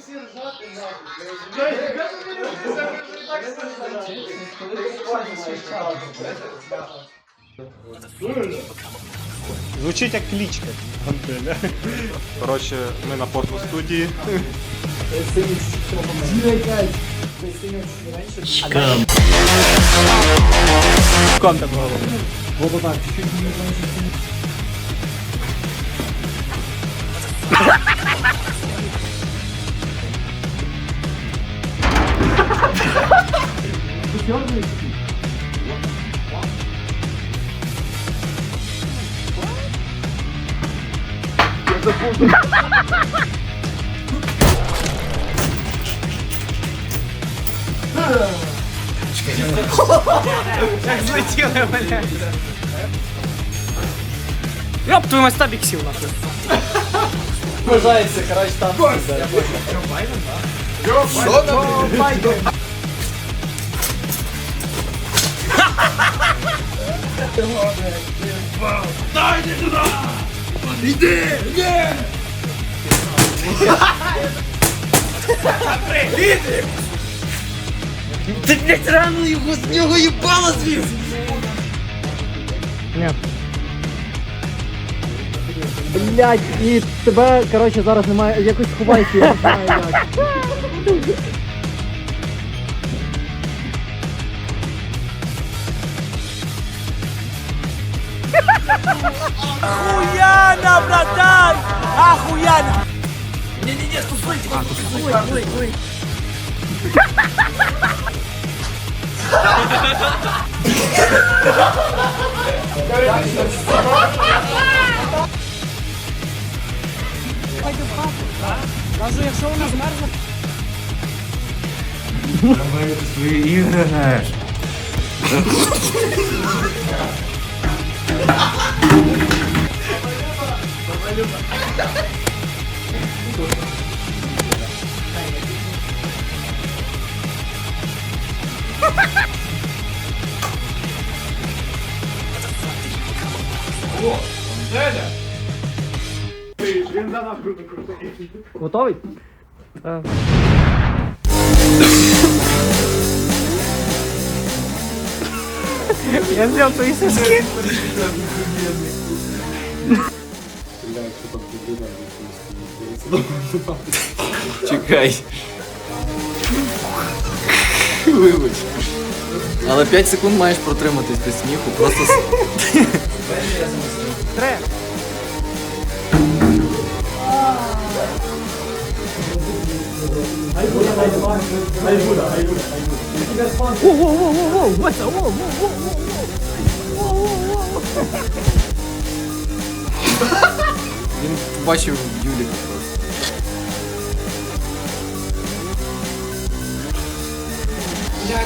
всі ржати нахуй. Звучить як кличка. Антоля. Коротше, ми на фотостудії. Ком так голову. Як злетіли, блядь. Йоп, твою мать табік сів нахуй. Вважається, коротше, там. Ти, блядь, рано його з нього їбало звідси. Ні. Блять, і тебе, коротше, зараз немає, якось ховайся, я не знаю як. Охуяно, братан! Охуяно! Не-не-не, что смотрите, а, тут ой, ой, ой. Пойду папу. Кажу, якщо вона змерзла. Давай свої ігри граєш. Готовий? Я взяв твои соски. Чекай. Вибач. Але 5 секунд маєш протриматись без сміху, просто с- Три. Воу-воу-воу-воу-воу! Вася, воу-воу-воу-воу-воу! він бачив Юліка просто.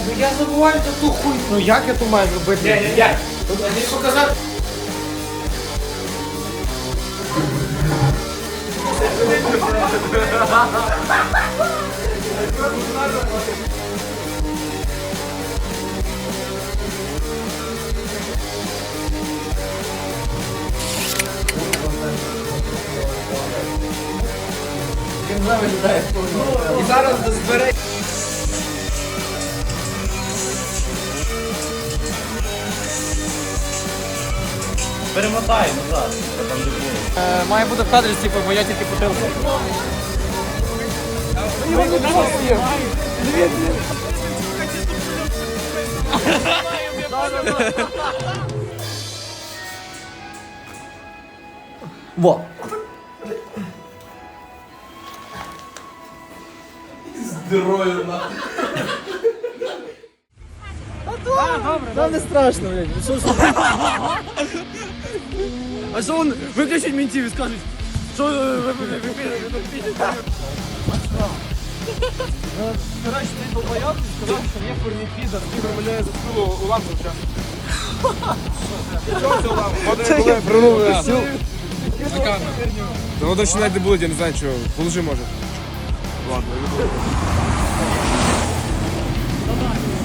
Ну я забуваю таку хуйню. Ну як я то маю зробити? Я, я, я. Мені показати. І зараз збере. Перемотай назад. Там де було. Має бути в кадрі, типу, бо я тільки потилку. Во! Нам не страшно, блядь. Ну що ж А що він виключить ментів і скажуть, що е, ви ви- ви- ви- ви- ви- Коротше, ти долбойоб сказав, що є курний підор. Ігор мене заткнуло у лампу вчасно. Чого це лампу? Вони були принули. Та воно ще навіть не було, я не знаю чого. Положи може. Ладно,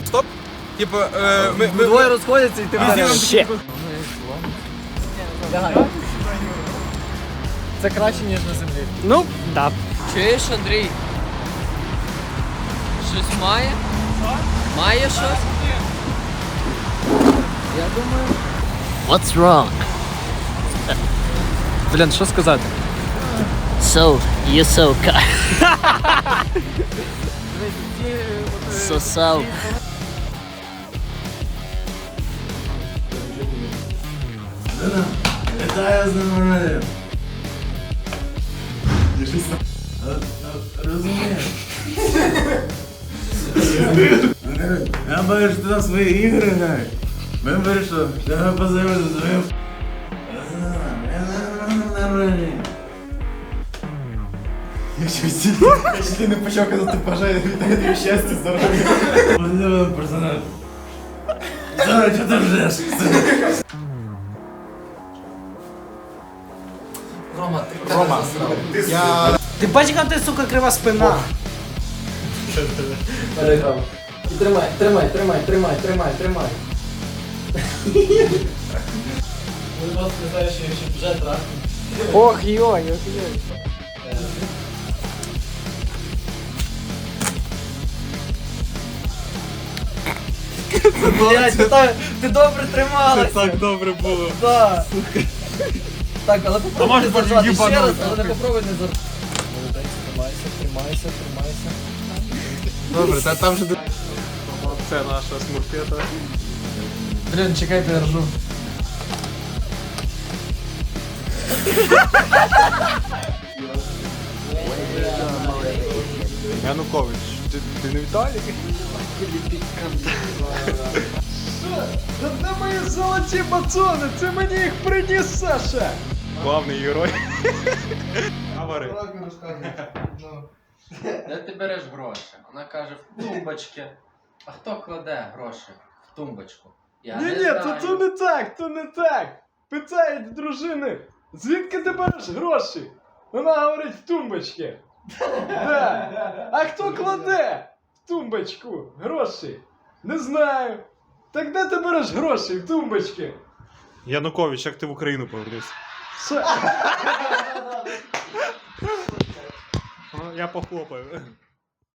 Стоп! Типа, е, ми, ми, Двоє розходяться і ти вдарив. Ще. це краще, ніж на землі. Ну, да. Чуєш, Андрій? Щось має? Має щось? Я думаю. What's wrong? Блін, що сказати? So, you so kind. So. Вітаю з ним. Розумієш? Я бачу, що ти там свої ігри граєш. Ми вирішили, що я познайомився з твоїм... Я щось я ще не почав казати бажаю вітаю тобі щастя, здоров'я. Персонаж. Зараз що ти вжеш? Рома, ти Рома. Ти бачиш, яка ти, сука, крива спина. Переграв. Тримай, тримай, тримай, тримай, тримай, тримай. Ви просто не знаєте, що якщо вже трахнуть. Ох, йой, ох, йой. Блять, ти, так- ти добре трималася. Так добре було. Да. Так, але попробуй не зажати ще раз, але не попробуй не зажати. Молодець, тримайся, тримайся, тримайся. Добре, та там же. Це наша смурфета. Блін, чекайте, я ржу. Янукович, ти, ти не Віталік? Золоті бацони? Це мені їх приніс Саша. Главний герой. Говори. Де ти береш гроші? Вона каже, в тумбочки. А хто кладе гроші в тумбочку? Я Ні, не ні, знаю. то, то не так, то не так. Питають дружини, звідки ти береш гроші? Вона говорить в тумбочці. Да. А хто кладе в тумбочку гроші? Не знаю. Так де ти береш гроші в тумбочки? Янукович, як ти в Україну повернувся? Все. Я похлопаю.